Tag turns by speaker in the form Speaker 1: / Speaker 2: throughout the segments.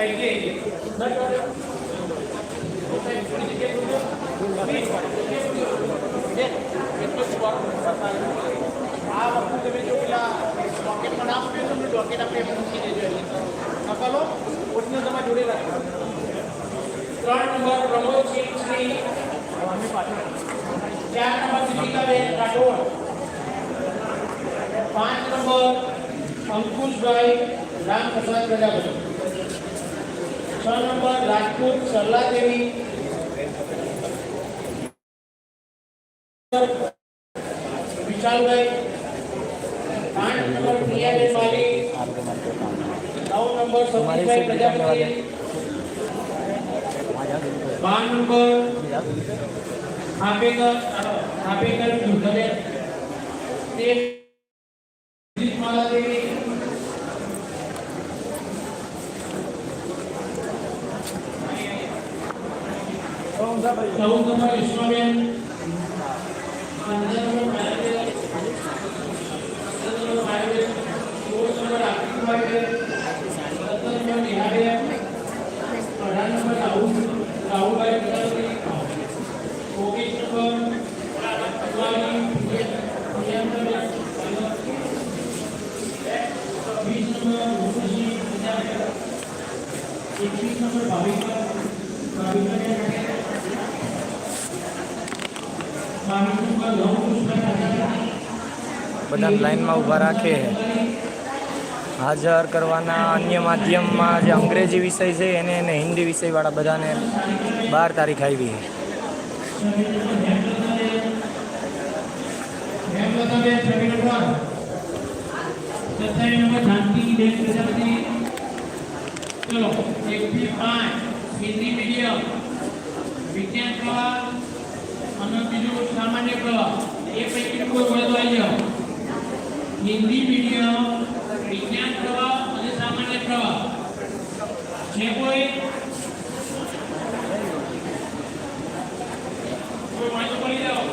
Speaker 1: આ વસ્તુ તમે જો પેલા ડોકેટમાં નામ આપ્યું તમને ડોકેટ આપણે એમાં મૂકી દેજો એટલે નકલો ઓરિજિનલ તમારે જોડે રાખો ત્રણ નંબર પ્રમોદ શ્રી ચાર નંબર દીપિકાબેન રાઠોડ પાંચ નંબર અંકુશભાઈ રામપ્રસાદ પ્રજાપતિ. છ નંબર રાજપૂત સરલા દેવી વિશાલભાઈ આઠ નંબર પ્રિયાબેન માલી નવ નંબર સતીશભાઈ પ્રજાપતિ બાર નંબર આપેકર આપેકર દુર્ગબેન તેર Saúl González Suárez,
Speaker 2: બધાને ઊભા રાખે. હાજર કરવાના અન્ય માધ્યમમાં જે અંગ્રેજી વિષય છે એને એને હિન્દી વિષયવાળા બધાને બાર તારીખ આવી.
Speaker 1: સામાન્ય પ્રવાહ. એ પૈકી કોઈ વળતો આવી જાઓ હિન્દી મીડિયમ વિજ્ઞાન પ્રવાહ અને સામાન્ય પ્રવાહ. જે કોઈ કોઈ વાંચો કરી જાઓ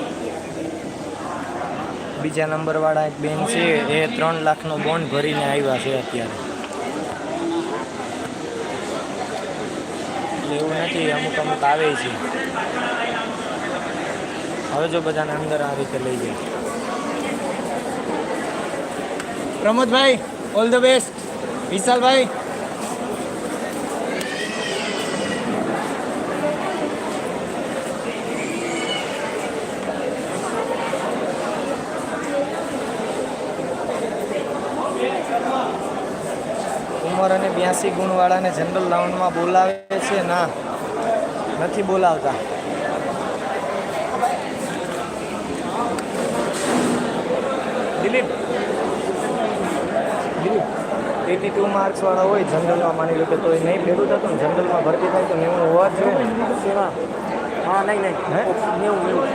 Speaker 2: બીજા નંબરવાળા એક બેન છે એ ત્રણ લાખનો બોન્ડ ભરીને આવ્યા છે અત્યારે. એવું નથી અમુક અમુક આવે છે. હવે જો બધાને અંદર આ રીતે લઈ જાય. પ્રમોદભાઈ ઓલ ધ બેસ્ટ વિશાલભાઈ. ઉંમર અને બ્યાસી ગુણવાળાને જનરલ રાઉન્ડમાં બોલાવે છે. ના, નથી બોલાવતા. દિલીપ એટી ટુ માર્ક્સવાળા હોય જનરલમાં માની લો કે તો એ નહીં ભેગું થતું ને જનરલમાં ભરતી થાય તો નેવું હોવા જ જોઈએ
Speaker 3: હા નહીં નહીં.
Speaker 2: હે?
Speaker 3: નેવું નેવું.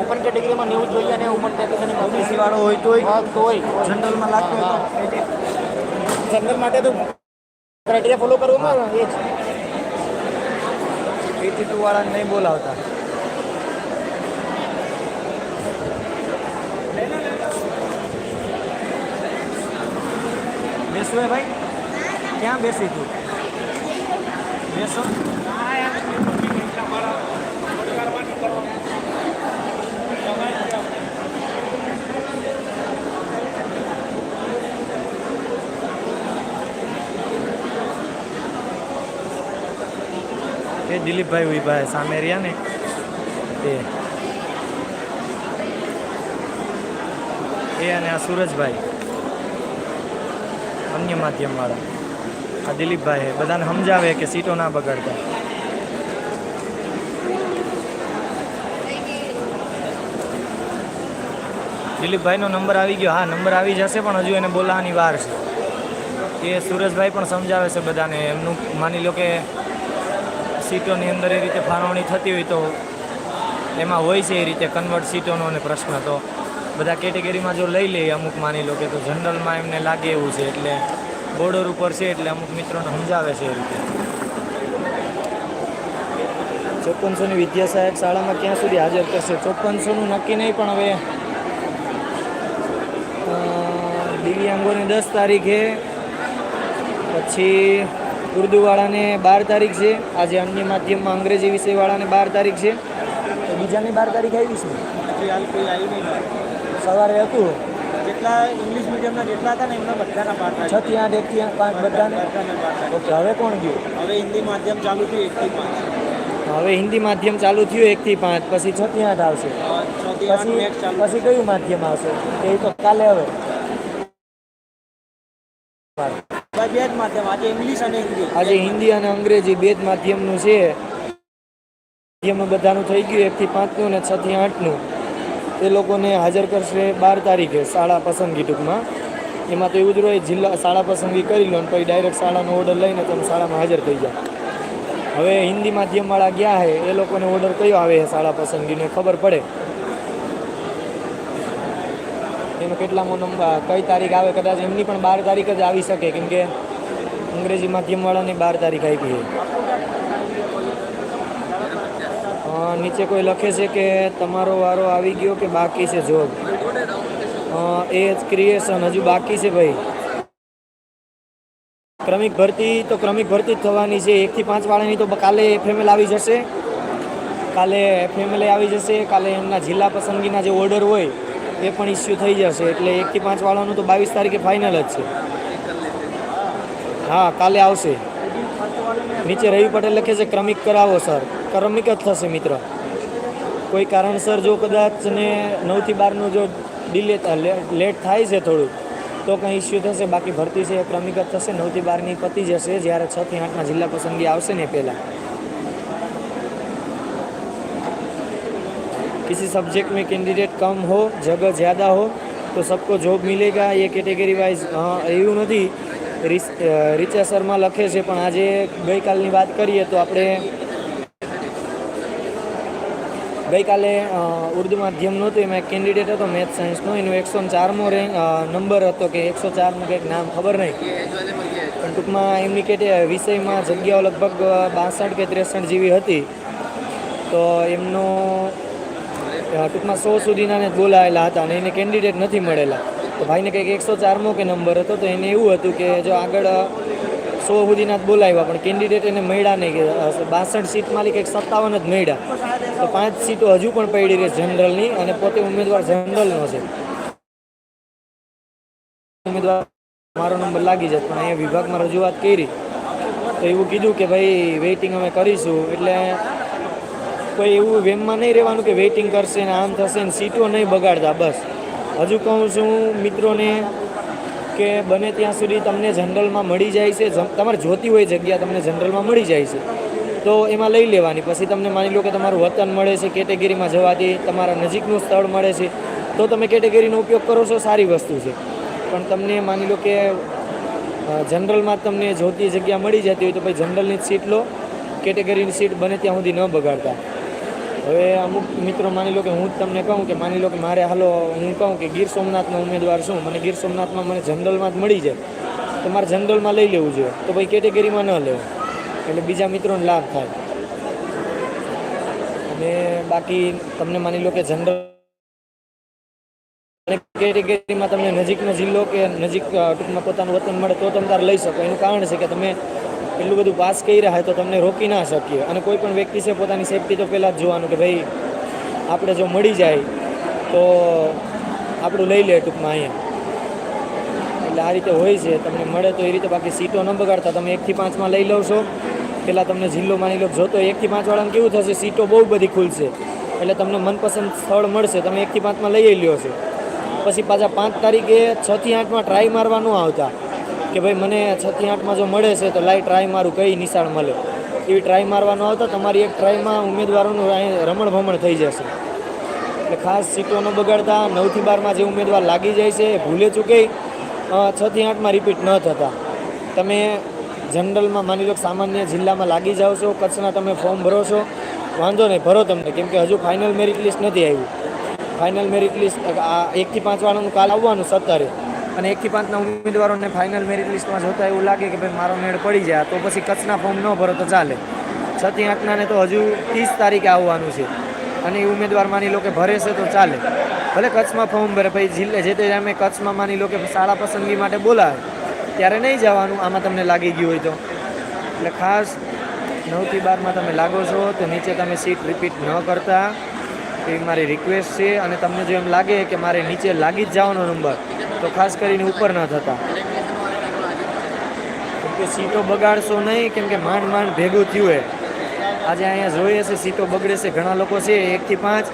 Speaker 3: ઓપન કેટેગરીમાં નેવું જોઈએ અને ઉમર કેટેગરીમાં
Speaker 2: ઓબીસી વાળો હોય તોય
Speaker 3: હોય
Speaker 2: જનરલમાં લાગતો હોય તો.
Speaker 3: જનરલ માટે તો ક્રાઇટેરિયા ફોલો કરવામાં એ જ.
Speaker 2: એટી ટુ વાળાને નહીં બોલાવતા. બેસવું હે ભાઈ. ક્યાં બેસી તું? બેસો. એ દિલીપભાઈ ઊભા સામે રહ્યા ને. એ. એ અને આ સુરજભાઈ. અન્ય માધ્યમવાળા. આ દિલીપભાઈ બધાને સમજાવે કે સીટો ના બગાડતા. દિલીપભાઈનો નંબર આવી ગયો. હા, નંબર આવી જશે, પણ હજુ એને બોલાવાની વાર છે. એ સુરજભાઈ પણ સમજાવે છે બધાને. એમનું માની લો કે સીટોની અંદર એ રીતે ફાળવણી થતી હોય તો એમાં હોય છે એ રીતે કન્વર્ટ સીટોનો અને પ્રશ્ન તો. બધા કેટેગરીમાં જો લઈ લઈએ અમુક માની લો કે તો જનરલમાં એમને લાગે એવું છે એટલે બોર્ડર ઉપર છે એટલે અમુક મિત્રોને સમજાવે છે એ રીતે. ચોપનસોની વિદ્યા સહાયક શાળામાં ક્યાં સુધી હાજર કરશે ચોપનસોનું નક્કી નહીં, પણ હવે દિવ્યાંગોની દસ તારીખે, પછી ઉર્દુવાળાને બાર તારીખ છે, આજે અન્ય માધ્યમમાં અંગ્રેજી વિષયવાળાને બાર તારીખ છે. તો બીજાની બાર તારીખ આવી છે? સવારે હતું.
Speaker 3: જેટલા ઇંગ્લિશ મીડિયમના જેટલા હતા ને એમના બધાના પાઠ
Speaker 2: છ થી આઠ એકથી આઠ પાંચ બધાને? ઓકે હવે કોણ ગયું?
Speaker 3: હવે હિન્દી માધ્યમ ચાલુ થયું એકથી પાંચ.
Speaker 2: હવે હિન્દી માધ્યમ ચાલુ થયું એકથી પાંચ પછી છ થી આઠ આવશે.
Speaker 3: થી
Speaker 2: પછી પછી કયું માધ્યમ આવશે? એ તો કાલે હવે.
Speaker 3: હવે બે જ માધ્યમ આજે ઇંગ્લિશ અને હિન્દી.
Speaker 2: આજે હિન્દી અને અંગ્રેજી બે જ માધ્યમનું છે. માધ્યમ બધાનું થઈ ગયું એકથી પાંચનું અને છ થી આઠનું. એ લોકોને હાજર કરશે બાર તારીખે શાળા પસંદગી ટૂંકમાં. એમાં તો એવું જ રહે, જિલ્લા શાળા પસંદગી કરી લો પછી ડાયરેક્ટ શાળાનો ઓર્ડર લઈને તમે શાળામાં હાજર થઈ જાઓ. હવે હિન્દી માધ્યમવાળા ગયા છે એ લોકોને ઓર્ડર કયો આવે છે શાળા પસંદગીને ખબર પડે. એનો કેટલામો નંબર, કઈ તારીખ આવે, કદાચ એમની પણ બાર તારીખ જ આવી શકે, કેમ કે અંગ્રેજી માધ્યમવાળાની બાર તારીખ આપી છે. નીચે કોઈ લખે છે કે તમારો વારો આવી ગયો કે બાકી છે જોબ? એ જ ક્રિએશન હજુ બાકી છે ભાઈ. ક્રમિક ભરતી તો ક્રમિક ભરતી જ થવાની છે. એકથી પાંચ વાળાની તો કાલે એફએમએલ આવી જશે. કાલે એફએમએલ આવી જશે. કાલે એમના જિલ્લા પસંદગીના જે ઓર્ડર હોય, એ પણ ઇસ્યુ થઈ જશે. એટલે એકથી પાંચ વાળાનું તો બાવીસ તારીખે ફાઇનલ જ છે. હા, કાલે આવશે. નીચે રવિ પટેલ લખે છે, ક્રમિક કરાવો, સર. ક્રમિક જ થશે મિત્ર કોઈ કારણસર જો કદાચ ને નવથી બારનું જો ડિલે લેટ થાય છે થોડું તો કંઈ ઇસ્યુ થશે બાકી ભરતી છે એ ક્રમિક જ થશે નવથી બારની પતી જશે જ્યારે છ થી આઠના જિલ્લા પસંદગી આવશે ને પહેલાં किसी सब्जेक्ट में कैंडिडेट कम हो जगह ज़्यादा हो तो सबको जॉब मिलेगा ये કેટેગરી વાઇઝ એવું નથી રિસ- અ, રીચા શર્મા લખે છે પણ આજે ગઈકાલની વાત કરીએ તો આપણે ગઈકાલે ઉર્દુ માધ્યમનું હતું એમાં એક કેન્ડિડેટ હતો મેથ સાયન્સનો એનો એકસો ચારમો રેન્ક નંબર હતો કે એકસો ચારનું કંઈક નામ ખબર નહીં. પણ ટૂંકમાં એમની કેટે વિષયમાં જગ્યાઓ લગભગ બાસઠ કે ત્રેસઠ જેવી હતી. તો એમનો ટૂંકમાં સો સુધીના ને બોલાયેલા હતા અને એને કેન્ડિડેટ નથી મળેલા. તો ભાઈને કંઈક એકસો ચારમો કે નંબર હતો, તો એને એવું હતું કે જો આગળ સો સુધીના જ બોલાવ્યા, પણ કેન્ડિડેટ એને મળ્યા નહીં. કે બાસઠ માલિક કંઈક સત્તાવન જ મળ્યા. તો પાંચ સીટો હજુ પણ પડી રહી જનરલની અને પોતે ઉમેદવાર જનરલનો છે. ઉમેદવાર મારો નંબર લાગી જાય, પણ અહીંયા વિભાગમાં રજૂઆત કરી. તો એવું કીધું કે ભાઈ વેઇટિંગ અમે કરીશું. એટલે કોઈ એવું વેમમાં નહીં રહેવાનું કે વેઇટિંગ કરશે ને આમ થશે ને સીટો નહીં બગાડતા, બસ. હજુ કહું છું, મિત્રોને કે બને ત્યાં સુધી તમને જનરલમાં મળી જાય છે. તમારે જોતી હોય જગ્યા તમને જનરલમાં મળી જાય છે. તો એમાં લઈ લેવાની. પછી તમને માની લો કે તમારું વતન મળે છે, કેટેગરીમાં જવાથી તમારા નજીકનું સ્થળ મળે છે. તો તમે કેટેગરીનો ઉપયોગ કરો છો, સારી વસ્તુ છે. પણ તમને માની લો કે જનરલમાં તમને જોતી જગ્યા મળી જતી હોય તો પછી જનરલની સીટ લો. કેટેગરીની સીટ બને ત્યાં સુધી ન બગાડતા. હવે અમુક મિત્રો માની લો કે હું જ તમને કહું કે માની લો કે મારે હાલો હું કહું કે ગીર સોમનાથનો ઉમેદવાર છું મને ગીર સોમનાથમાં મને જનરલમાં જ મળી જાય. તો મારે જનરલમાં લઈ લેવું જોઈએ. તો ભાઈ કેટેગરીમાં ન લેવું. એટલે બીજા મિત્રોને લાભ થાય. અને બાકી તમને માની લો કે જનરલ કેટેગરીમાં તમને નજીકનો જિલ્લો કે નજીક ટૂંકમાં પોતાનું વતન મળે તો તમે તારે લઈ શકો. એનું કારણ છે કે તમે એટલું બધું પાસ કરી રહ્યા તો તમને રોકી ના શકીએ. અને કોઈ પણ વ્યક્તિ છે પોતાની સેફટી તો પહેલાં જ જોવાનું કે ભાઈ, આપણે જો મળી જાય તો આપણું લઈ લે ટૂંકમાં અહીંયા. એટલે આ રીતે હોય છે. તમને મળે તો એ રીતે બાકી સીટો ન બગાડતા. તમે એકથી પાંચમાં લઈ લો છો. પહેલાં તમને જિલ્લો માની લો, જોતો એકથી પાંચવાળાને કેવું થશે? સીટો બહુ બધી ખુલશે. એટલે તમને મનપસંદ સ્થળ મળશે. તમે એકથી પાંચમાં લઈ લ્યો છો. પછી પાછા પાંચ તારીખે છથી આઠમાં ટ્રાય મારવા ન આવતા. કે ભાઈ મને છથી આઠમાં જો મળે છે તો લાઈ ટ્રાય મારું, કઈ નિશાળ મળે? એવી ટ્રાય મારવાનો આવતા તમારી એક ટ્રાયમાં ઉમેદવારોનું રમણ ભમણ થઈ જશે. એટલે ખાસ સીટો ન બગાડતા, નવથી બારમાં જે ઉમેદવાર લાગી જાય છે, એ ભૂલે ચૂકે. છથી આઠમાં રિપીટ ન થતા. તમે જનરલમાં માની લો સામાન્ય જિલ્લામાં લાગી જાઓ છો, કચ્છના તમે ફોર્મ ભરો છો, વાંધો નહીં, ભરો તમને. કેમ કે હજુ ફાઇનલ મેરિટ લિસ્ટ નથી આવ્યું. ફાઇનલ મેરિટ લિસ્ટ આ એકથી પાંચ વાળાનું કાલ આવવાનું સત્તરે. અને એકથી પાંચના ઉમેદવારોને ફાઇનલ મેરિટ લિસ્ટમાં જોતા એવું લાગે કે ભાઈ મારો મેળ પડી જાય તો પછી કચ્છના ફોર્મ ન ભરો તો ચાલે. છથી આઠનાને તો હજુ ત્રીસ તારીખે આવવાનું છે. અને એ ઉમેદવાર માની લો કે ભરે છે તો ચાલે. ભલે કચ્છમાં ફોર્મ ભરે, પછી જિલ્લે જે તે અમે કચ્છમાં માની લો કે શાળા પસંદગી માટે બોલાવે, ત્યારે નહીં જવાનું, આમાં તમને લાગી ગયું હોય તો. એટલે ખાસ નવથી બારમાં તમે લાગો છો, તો નીચે તમે સીટ રિપીટ ન કરતા. એવી મારી રિક્વેસ્ટ છે અને તમને જો એમ લાગે કે મારે નીચે લાગી જ જવાનો નંબર તો ખાસ કરીને ઉપર ન થતા. કે સીટો બગાડશો નહીં, કેમ કે માંડ માંડ ભેગું થયું હે આજે અહીંયા જોઈએ છે, સીટો બગડે છે, ઘણા લોકો છે એકથી પાંચ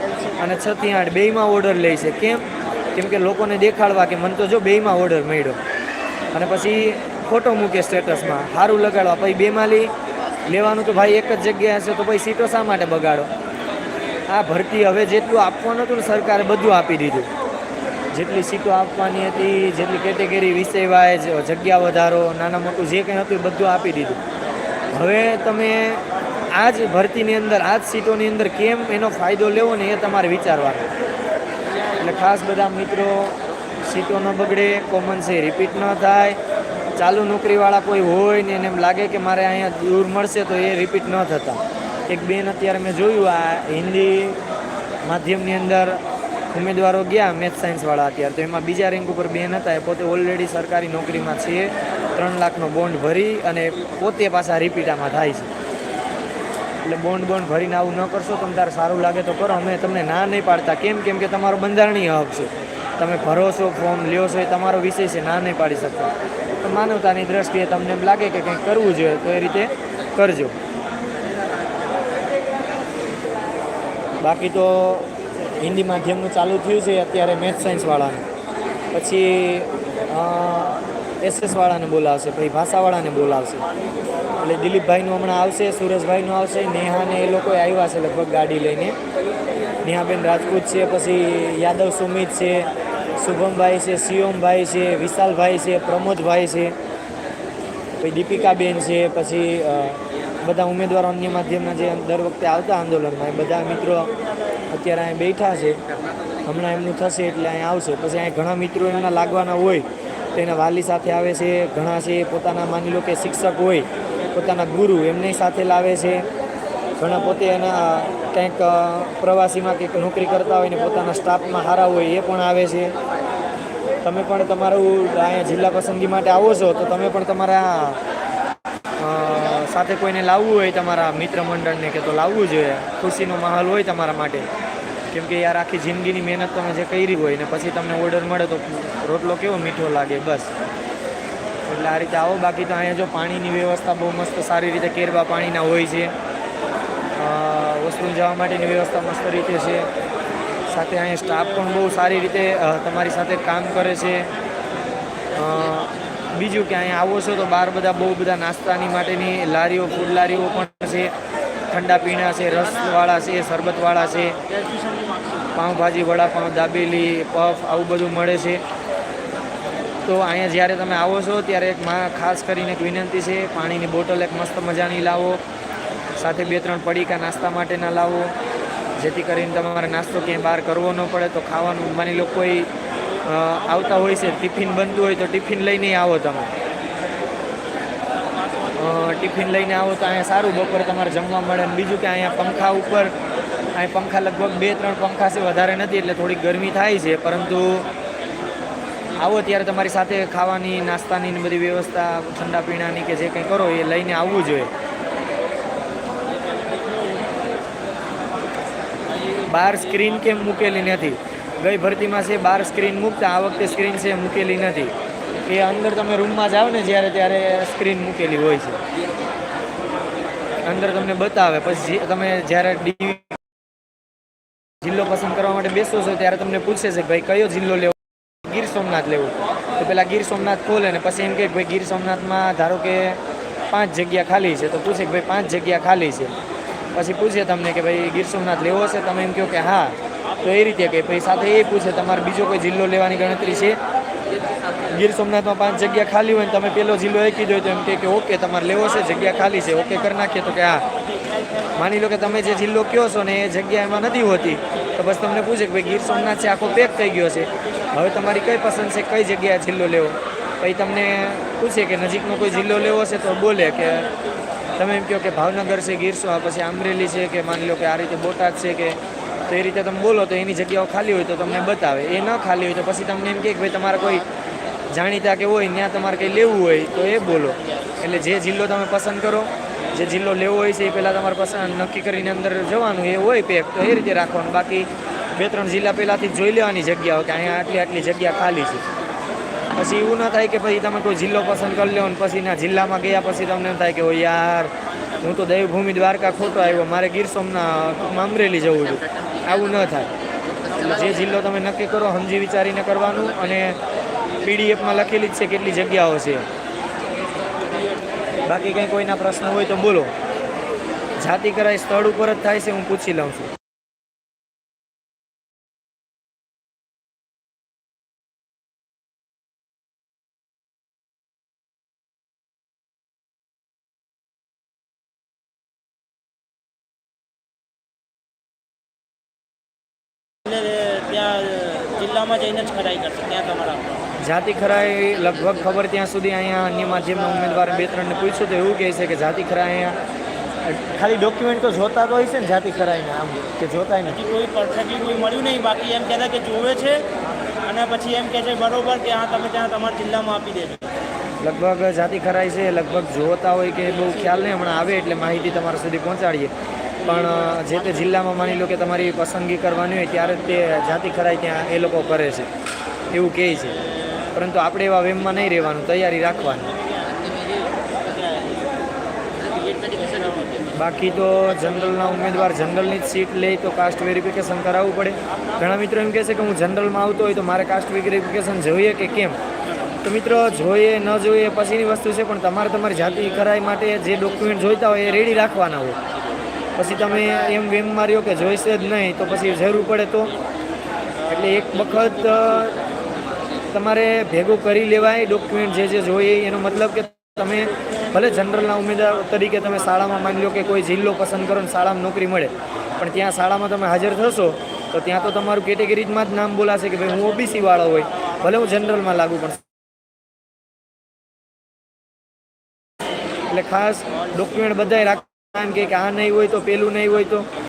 Speaker 2: અને છથી આઠ, બેયમાં ઓર્ડર લે છે. કેમ? કેમ કે લોકોને દેખાડવા કે મને તો જો બેયમાં ઓર્ડર મળ્યો. અને પછી ફોટો મૂકે સ્ટેટસમાં સારું લગાડવા. પછી બેમાં લઈ, લેવાનું તો ભાઈ એક જ જગ્યાએ હશે, તો પછી સીટો શા માટે બગાડો? આ ભરતી હવે જેટલું આપવાનું હતું ને સરકારે બધું આપી દીધું. જેટલી સીટો આપવાની હતી, જેટલી કેટેગરી વિષય વાઇઝ જગ્યા વધારો, નાના મોટું જે કંઈ હતું એ બધું આપી દીધું. હવે તમે આ જ ભરતીની અંદર આ જ સીટોની અંદર કેમ એનો ફાયદો લેવો ને એ તમારે વિચારવાનું. એટલે ખાસ બધા મિત્રો, સીટો ન બગડે કોમન છે રિપીટ ન થાય. ચાલુ નોકરીવાળા કોઈ હોય ને એને એમ લાગે કે મારે અહીંયા દૂર મળશે તો એ રિપીટ ન થતા. એક બેન અત્યારે મેં જોયું આ હિન્દી માધ્યમની અંદર ઉમેદવારો ગયા મેથ સાયન્સવાળા અત્યારે. તો એમાં બીજા રેન્ક ઉપર બેન હતા. એ પોતે ઓલરેડી સરકારી નોકરીમાં છે. ત્રણ લાખનો બોન્ડ ભરી અને પોતે પાછા રિપીટામાં થાય છે. એટલે બોન્ડ બોન્ડ ભરીને આવું ન કરશો તમને તારે સારું લાગે તો કરો. અમે તમને ના નહીં પાડતા. કેમ? કેમ કે તમારો બંધારણીય હક છે. તમે ભરો છો ફોર્મ લ્યો છો એ તમારો વિષય છે. ના નહીં પાડી શકતા. તો માનવતાની દ્રષ્ટિએ તમને એમ લાગે કે કંઈક કરવું જોઈએ, તો એ રીતે કરજો. બાકી તો હિન્દી માધ્યમનું ચાલુ થયું છે અત્યારે મેથ સાયન્સવાળાને પછી એસએસવાળાને બોલાવશે, પછી ભાષાવાળાને બોલાવશે. એટલે દિલીપભાઈનું હમણાં આવશે સુરેશભાઈનું આવશે, નેહાને એ લોકો આવ્યા છે લગભગ ગાડી લઈને. નેહાબેન રાજપૂત છે, પછી યાદવ સુમિત છે, શુભમભાઈ છે, શિવમભાઈ છે, વિશાલભાઈ છે, પ્રમોદભાઈ છે, પછી દીપિકાબેન છે, પછી બધા ઉમેદવારો અન્ય માધ્યમના જે દર વખતે આવતા આંદોલનમાં, એ બધા મિત્રો અત્યારે અહીં બેઠા છે. હમણાં એમનું થશે એટલે અહીં આવશે. પછી અહીં ઘણા મિત્રો એમના લાગવાના હોય, તો એના વાલી સાથે આવે છે, ઘણા છે, પોતાના માની લો કે શિક્ષક હોય, પોતાના ગુરુ એમને સાથે લાવે છે. ઘણા પોતે એના કંઈક પ્રવાસીમાં કંઈક નોકરી કરતા હોય ને પોતાના સ્ટાફમાં સારા હોય એ પણ આવે છે. તમે પણ તમારું અહીંયા જિલ્લા પસંદગી માટે આવો છો, તો તમે પણ તમારા સાથે કોઈને લાવવું હોય તમારા મિત્ર મંડળને કે તો લાવવું જોઈએ. ખુશીનો માહોલ હોય તમારા માટે. કેમ કે યાર આખી જિંદગીની મહેનત તમે જે કરી હોય ને પછી તમને ઓર્ડર મળે તો રોટલો કેવો મીઠો લાગે, બસ. એટલે આ રીતે આવો. બાકી તો અહીંયા જો પાણીની વ્યવસ્થા બહુ મસ્ત સારી રીતે કેરવા પાણીના હોય છે. વસ્તુ જવા માટેની વ્યવસ્થા મસ્ત રીતે છે. સાથે અહીંયા સ્ટાફ પણ બહુ સારી રીતે તમારી સાથે કામ કરે છે. બીજું કે અહીંયા આવો છો તો બહાર બધા બહુ બધા નાસ્તાની માટેની લારીઓ ફૂડ લારીઓ પણ છે. ઠંડા પીણા છે રસવાળા છે શરબતવાળા છે. પાઉંભાજી વડાપાઉં દાબેલી પફ આવું બધું મળે છે. તો અહીંયા જ્યારે તમે આવો છો ત્યારે એક ખાસ કરીને એક વિનંતી છે પાણીની બોટલ એક મસ્ત મજાની લાવો. સાથે બે ત્રણ પડીકા નાસ્તા માટેના લાવો. જેથી કરીને તમારે નાસ્તો ક્યાંય બહાર કરવો ન પડે તો ખાવાનું માની લો કોઈ અ, આવતા હોય છે, ટિફિન બનતું હોય તો ટિફિન લઈને આવો તમે. ટિફિન લઈને આવો તો અહીંયા સારું બપોરે તમારે જમવા મળે અને બીજું કે અહીંયા પંખા ઉપર અહીં પંખા લગભગ બે ત્રણ પંખા છે, વધારે નથી એટલે થોડીક ગરમી થાય છે, પરંતુ આવો ત્યારે તમારી સાથે ખાવાની, નાસ્તાની બધી વ્યવસ્થા, ઠંડા પીણાની કે જે કંઈ કરો એ લઈને આવવું જોઈએ. બહાર સ્ક્રીન કેમ મૂકેલી નથી? ગઈ ભરતીમાં છે, બાર સ્ક્રીન મૂકતા, આ વખતે સ્ક્રીન છે, મૂકેલી નથી. એ અંદર તમે રૂમમાં જાઓ ને જ્યારે ત્યારે સ્ક્રીન મૂકેલી હોય છે. અંદર તમને બતાવે, પછી તમે જ્યારે ડી જિલ્લો પસંદ કરવા માટે બેસો છો, ત્યારે તમને પૂછે છે કે ભાઈ કયો જિલ્લો લેવો? ગીર સોમનાથ લેવું. તો પેલા ગીર સોમનાથ ખોલે ને પછી એમ કે ભાઈ ગીર સોમનાથમાં ધારો કે પાંચ જગ્યા ખાલી છે, તો પૂછે કે ભાઈ પાંચ જગ્યા ખાલી છે. પછી પૂછે તમને કે ભાઈ ગીર સોમનાથ લેવો છે, તમે એમ કહો કે હા. તો એ રીતે કે પછી સાથે એ પૂછે, તમારે બીજો કોઈ જિલ્લો લેવાની ગણતરી છે? ગીર સોમનાથમાં પાંચ જગ્યા ખાલી હોય ને તમે પેલો જિલ્લો એકી દો તો એમ કે, ઓકે, તમારે લેવો છે, જગ્યા ખાલી છે, ઓકે, કરી નાખીએ. તો કે, હા. માની લો કે તમે જે જિલ્લો કહો છો ને એ જગ્યા એમાં નથી હોતી, તો બસ તમને પૂછે કે ભાઈ, ગીર સોમનાથ છે, આખો પેક થઈ ગયો છે, હવે તમારી કઈ પસંદ છે, કઈ જગ્યાએ જિલ્લો લેવો? પછી તમને પૂછે કે, નજીકનો કોઈ જિલ્લો લેવો છે? તો બોલે કે, તમે એમ કહો કે ભાવનગર છે, ગીર પછી અમરેલી છે, કે માની લો કે આ રીતે બોટાદ છે, કે તો એ રીતે તમે બોલો તો એની જગ્યાઓ ખાલી હોય તો તમને બતાવે. એ ન ખાલી હોય તો પછી તમને એમ કે ભાઈ તમારે કોઈ જાણીતા કે હોય, ત્યાં તમારે કંઈ લેવું હોય તો એ બોલો. એટલે જે જિલ્લો તમે પસંદ કરો, જે જિલ્લો લેવો હોય છે એ પહેલાં તમારે પસંદ નક્કી કરીને અંદર જવાનું, એ હોય પેક તો એ રીતે રાખવાનું. બાકી બે ત્રણ જિલ્લા પહેલાંથી જોઈ લેવાની જગ્યાઓ કે અહીંયા આટલી આટલી જગ્યા ખાલી છે. પછી એવું ના થાય કે પછી તમે કોઈ જિલ્લો પસંદ કરી લો ને પછી ના જિલ્લામાં ગયા પછી તમને એમ થાય કે ઓ યાર, હું તો દેવભૂમિ દ્વારકા ખોટો આવ્યો. મારે ગીર સોમનાથ અમરેલી જવું હતું. આવું ન થાય. જે જિલ્લો તમે નક્કી કરો સમજી વિચારીને કરવાનું અને પીડીએફમાં લખેલી જ છે કેટલી જગ્યાઓ છે. બાકી કંઈ કોઈના પ્રશ્ન હોય તો બોલો. જાતિ કરાય સ્થળ ઉપર જ થાય છે, હું પૂછી લઉં છું
Speaker 4: એટલે ત્યાં જિલ્લામાં જઈને જ ખરાઈ કરશે ત્યાં તમારા
Speaker 2: જાતિ ખરાઈ લગભગ ખબર ત્યાં સુધી અહીંયા અન્ય માધ્યમના ઉમેદવાર બે ત્રણને પૂછ્યું તો એવું કહે છે કે જાતિ ખરા અહીંયા ખાલી ડોક્યુમેન્ટ તો જોતા તો હોય છે ને જાતિ ખરાઈને આમ કે જોતાય નથી.
Speaker 4: કોઈ પરફેક્ટલી કોઈ મળ્યું નહીં બાકી એમ કહેતા કે જોવે છે અને પછી એમ કહે છે બરોબર કે હા તમે ત્યાં તમારા જિલ્લામાં આપી દેજો.
Speaker 2: લગભગ જાતિ ખરાઈ છે લગભગ જોતા હોય કે બહુ ખ્યાલ નહીં હમણાં આવે એટલે માહિતી તમારા સુધી પહોંચાડીએ. પણ જે તે જિલ્લામાં માની લો કે તમારી પસંદગી કરવાની હોય ત્યારે તે જાતિ ખરાઈ ત્યાં એ લોકો કરે છે. એવું કહે છે. પરંતુ આપણે એવા વેમમાં નહીં રહેવાનું, તૈયારી રાખવાની. બાકી તો જનરલના ઉમેદવાર જનરલની જ સીટ લે તો કાસ્ટ વેરિફિકેશન કરાવવું પડે. ઘણા મિત્રો એમ કહે છે કે હું જનરલમાં આવતો હોય તો મારે કાસ્ટ વેરિફિકેશન જોઈએ કે કેમ? તો મિત્રો, જોઈએ, ન જોઈએ પછીની વસ્તુ છે, પણ તમારે તમારી જાતિ ખરાઈ માટે જે ડોક્યુમેન્ટ જોઈતા હોય એ રેડી રાખવાના હોય. પછી તમે એમ વેમ માર્યો કે જોઈશે જ નહીં, તો પછી જરૂર પડે તો. એટલે એક વખત તમારે ભેગું કરી લેવાય ડોક્યુમેન્ટ જે જે જોઈએ, એનો મતલબ કે તમે ભલે જનરલના ઉમેદવાર તરીકે તમે શાળામાં માની લો કે કોઈ જિલ્લો પસંદ કરો ને શાળામાં નોકરી મળે, પણ ત્યાં શાળામાં તમે હાજર થશો, તો ત્યાં તો તમારું કેટેગરીમાં જ નામ બોલાશે કે ભાઈ હું ઓબીસી વાળો હોય, ભલે હું જનરલમાં લાગુ પણ એટલે ખાસ ડોક્યુમેન્ટ બધાય રાખવા એમ કે આ નહીં હોય તો પેલું નહીં હોય તો